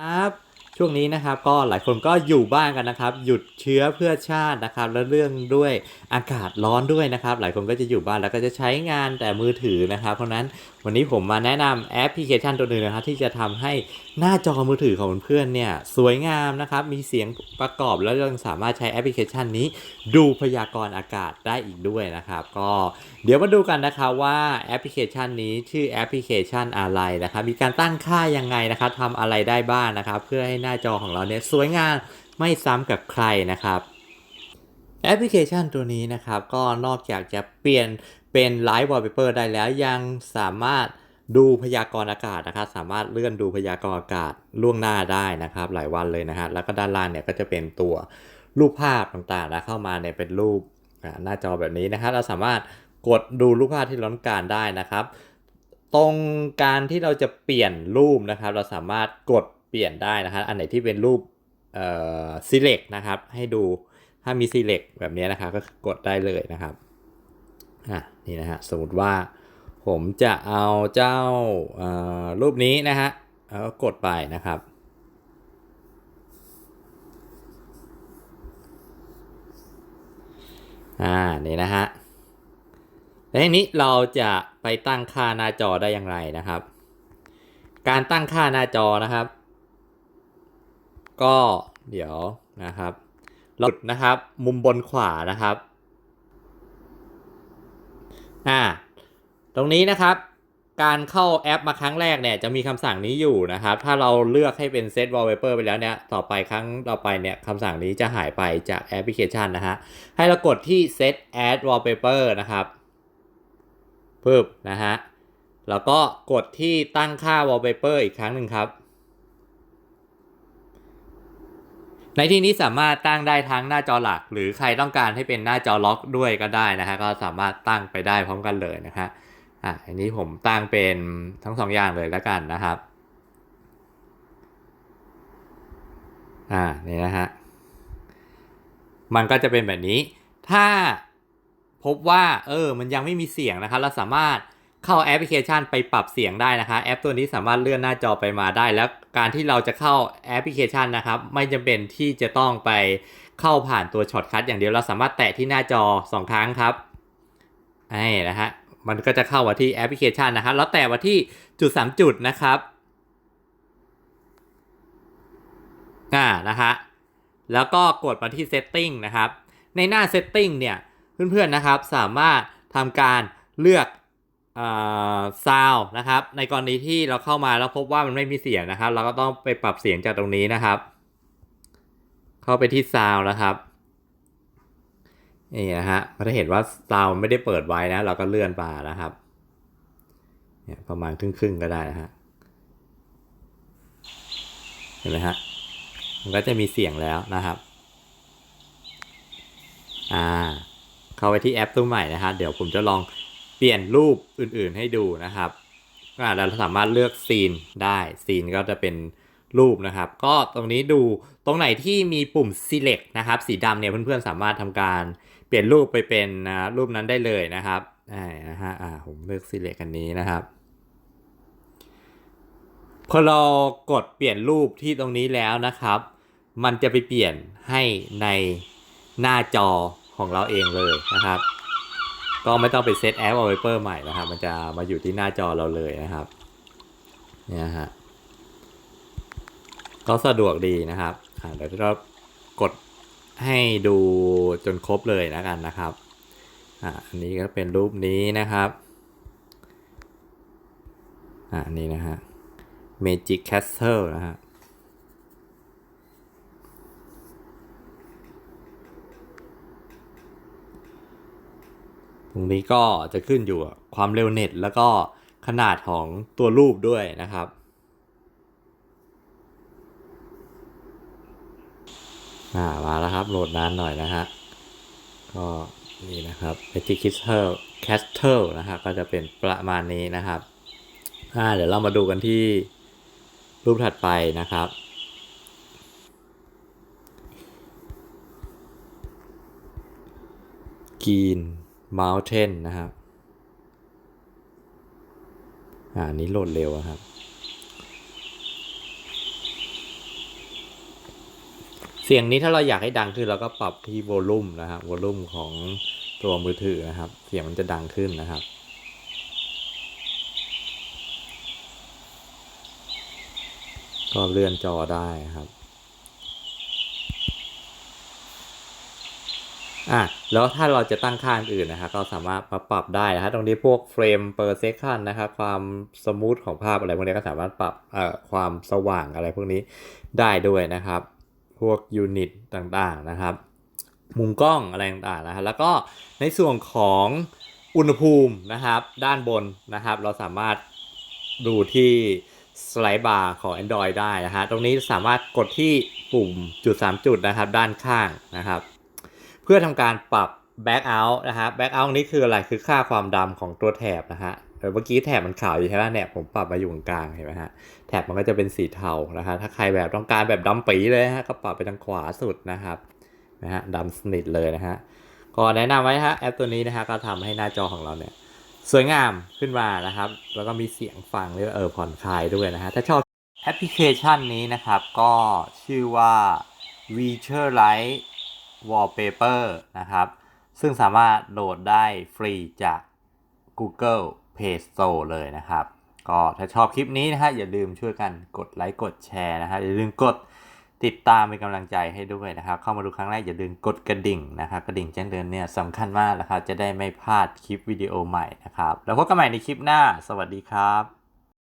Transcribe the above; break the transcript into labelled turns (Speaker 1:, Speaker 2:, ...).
Speaker 1: ครับช่วงนี้นะครับก็หลายคนก็อยู่บ้านกันนะครับ หยุดเชื้อเพื่อชาตินะครับ แล้วเรื่องด้วยอากาศร้อนด้วยนะครับ หลายคนก็จะอยู่บ้านแล้วก็จะใช้งานแต่มือถือนะครับ เพราะฉะนั้นวันนี้ผมมาแนะนำแอปพลิเคชันตัวหนึ่งนะครับที่จะทำให้หน้าจอมือถือของเพื่อนเนี่ยสวยงามนะครับ มีเสียงประกอบแล้วยังสามารถใช้แอปพลิเคชันนี้ ดูพยากรณ์อากาศได้อีกด้วยนะครับ ก็เดี๋ยวมาดูกันนะครับว่าแอปพลิเคชันนี้ชื่อแอปพลิเคชันอะไรนะครับ มีการตั้งค่ายังไงนะครับทำอะไรได้บ้างนะครับ เพื่อให้หน้าจอของเราเนี่ยสวยงามไม่ซ้ำกับใครนะครับ แอปพลิเคชันตัวนี้นะครับก็นอกจากจะเปลี่ยนเป็นไลฟ์วอลเปเปอร์ได้แล้วยังสามารถดูพยากรณ์อากาศนะครับสามารถเลื่อนดูพยากรณ์อากาศล่วงหน้าได้นะครับ หลายวันเลยนะฮะแล้วก็ด้านล่างเนี่ยก็จะเป็นตัวรูปภาพต่างๆนะเข้ามาเนี่ยเป็นรูปหน้าจอแบบนี้นะครับเราสามารถกดดูรูปภาพที่เราต้องการได้นะครับ ตรงการที่เราจะเปลี่ยนรูปนะครับ เราสามารถกดเปลี่ยนได้นะครับอันไหนที่เป็นรูปเอ่อ select นะครับให้ดู ถ้ามี select แบบนี้นะครับก็คือกดได้เลยนะครับอะนี่นะฮะสมมติว่าผมจะเอาเจ้ารูปนี้นะฮะแล้วก็กดไปนะครับอ่านี่นะฮะแล้วทีนี้เราจะไปตั้งค่าหน้าจอได้อย่างไรนะครับ การตั้งค่าหน้าจอนะครับ ก็เดี๋ยวนะครับ เรากดนะครับ มุมบนขวานะครับอ่าตรงนี้นะครับ การเข้าแอปมาครั้งแรกเนี่ยจะมีคำสั่งนี้อยู่นะครับ ถ้าเราเลือกให้เป็น set wallpaper ไปแล้วเนี่ย ต่อไปครั้งต่อไปเนี่ยคำสั่งนี้จะหายไปจากแอปพลิเคชันนะฮะ ให้เรากดที่ set add wallpaper นะครับปึ๊บนะฮะ แล้วก็กดที่ตั้งค่า wallpaper อีกครั้งหนึ่งครับ ในที่นี้สามารถตั้งได้ทั้งหน้าจอหลัก หรือใครต้องการให้เป็นหน้าจอล็อกด้วยก็ได้นะฮะก็สามารถตั้งไปได้พร้อมกันเลยนะฮะอะอันนี้ผมตั้งเป็นทั้งสองอย่างเลยแล้วกันนะครับอ่านี่นะฮะมันก็จะเป็นแบบนี้ ถ้าพบว่าเออมันยังไม่มีเสียงนะครับเราสามารถ เข้าแอปพลิเคชันไปปรับเสียงได้นะคะ แอปตัวนี้สามารถเลื่อนหน้าจอไปมาได้ แล้วการที่เราจะเข้าแอปพลิเคชันนะครับ ไม่จำเป็นที่จะต้องไปเข้าผ่านตัวช็อตคัทอย่างเดียวเราสามารถแตะที่หน้าจอ 2 ครั้งครับไอ้นะฮะมันก็จะเข้ามาที่แอปพลิเคชันนะครับแล้วแตะมาที่จุด 3 จุดนะครับอ่านะฮะแล้วก็กดมาที่ setting นะครับ ในหน้า setting เนี่ยเพื่อนๆนะครับสามารถทำการเลือก ซาวนะครับในกรณีที่เราเข้ามาแล้วพบว่ามันไม่มีเสียงนะครับ เราก็ต้องไปปรับเสียงจากตรงนี้นะครับ เข้าไปที่ซาวนะครับนี่นะฮะมันจะเห็นว่าซาวไม่ได้เปิดไว้นะ เราก็เลื่อนมานะครับเนี่ยประมาณครึ่งๆก็ได้นะฮะเห็นไหมฮะมันก็จะมีเสียงแล้วนะครับอ่าเข้าไปที่แอปตัวใหม่นะฮะเดี๋ยวผมจะลอง เปลี่ยนรูปอื่นๆให้ดูนะครับเราสามารถเลือกซีนได้ซีนก็จะเป็นรูปนะครับ ก็ตรงนี้ดูตรงไหนที่มีปุ่ม select นะครับ สีดำเนี่ยเพื่อนๆสามารถทำการเปลี่ยนรูปไปเป็นรูปนั้นได้เลยนะครับอ่านะฮะอ่าผมเลือก select กันนี้นะครับพอเรากดเปลี่ยนรูปที่ตรงนี้แล้วนะครับ มันจะไปเปลี่ยนให้ในหน้าจอของเราเองเลยนะครับ ก็ไม่ต้องไปเซตแอป wallpaper ใหม่นะครับ มันจะมาอยู่ที่หน้าจอเราเลยนะครับ เนี่ยฮะ ก็สะดวกดีนะครับ อ่าเดี๋ยวเรากดให้ดูจนครบเลยแล้วกันนะครับ อ่าอันนี้ก็เป็นรูปนี้นะครับ อ่านี่นะฮะ Magic Castle นะฮะ รงนี้ก็จะขึ้นอยู่ความเร็วเน็ต แล้วก็ขนาดของตัวรูปด้วยนะครับ อ่ามาแล้วครับโหลดนานหน่อยนะฮะ ก็นี่นะครับ Magic Castle Castle นะครับก็จะเป็นประมาณนี้นะครับอ่าเดี๋ยวเรามาดูกันที่รูปถัดไปนะครับ Green Mountain นะครับอันนี้โหลดเร็วครับ เสียงนี้ถ้าเราอยากให้ดังขึ้นเราก็ปรับที่โวลูมนะครับโวลูมของตัวมือถือนะครับ เสียงมันจะดังขึ้นนะครับก็เลื่อนจอได้ครับ อะแล้วถ้าเราจะตั้งค่าอื่นนะครับก็สามารถมาปรับได้นะครับตรงนี้พวกเฟรม per second นะครับความสมูทของภาพอะไรพวกนี้ก็สามารถปรับเอ่อความสว่างอะไรพวกนี้ได้ด้วยนะครับ พวกยูนิตต่างๆนะครับ มุมกล้องอะไรต่างๆนะฮะแล้วก็ในส่วนของอุณหภูมินะครับ ด้านบนนะครับ เราสามารถดูที่สไลด์บาร์ของ Android ได้นะฮะตรงนี้สามารถกดที่ปุ่มจุด 3 จุดนะครับ ด้านข้างนะครับ พื่อทำการปรับ back out นะฮะ back out นี้คืออะไรคือค่าความดำของตัวแถบนะฮะเออเมื่อกี้แถบมันขาวอยู่ใช่ไหมเนี่ยผมปรับมาอยู่ตรงกลางเห็นไหมฮะแถบมันก็จะเป็นสีเทานะฮะถ้าใครแบบต้องการแบบดำปีเลยฮะก็ปรับไปทางขวาสุดนะครับนะฮะดำสนิทเลยนะฮะก็แนะนำไว้ฮะแอปตัวนี้นะฮะก็ทำให้หน้าจอของเราเนี่ยสวยงามขึ้นมานะครับ แล้วก็มีเสียงฟังด้วยเออผ่อนคลายด้วยนะฮะถ้าชอบแอปพลิเคชันนี้นะครับ ก็ชื่อว่า v i t u a l i g h t Wallpaper นะครับ ซึ่งสามารถโหลดได้ฟรีจาก Google Play Store เลยนะครับ ก็ถ้าชอบคลิปนี้นะฮะอย่าลืมช่วยกันกดไลค์กดแชร์นะฮะอย่าลืมกดติดตามเป็นกำลังใจให้ด้วยนะครับ เข้ามาดูครั้งแรกอย่าลืมกดกระดิ่งนะครับกระดิ่งแจ้งเตือนเนี่ยสำคัญมากนะครับจะได้ไม่พลาดคลิปวิดีโอใหม่นะครับ แล้วพบกันใหม่ในคลิปหน้า สวัสดีครับ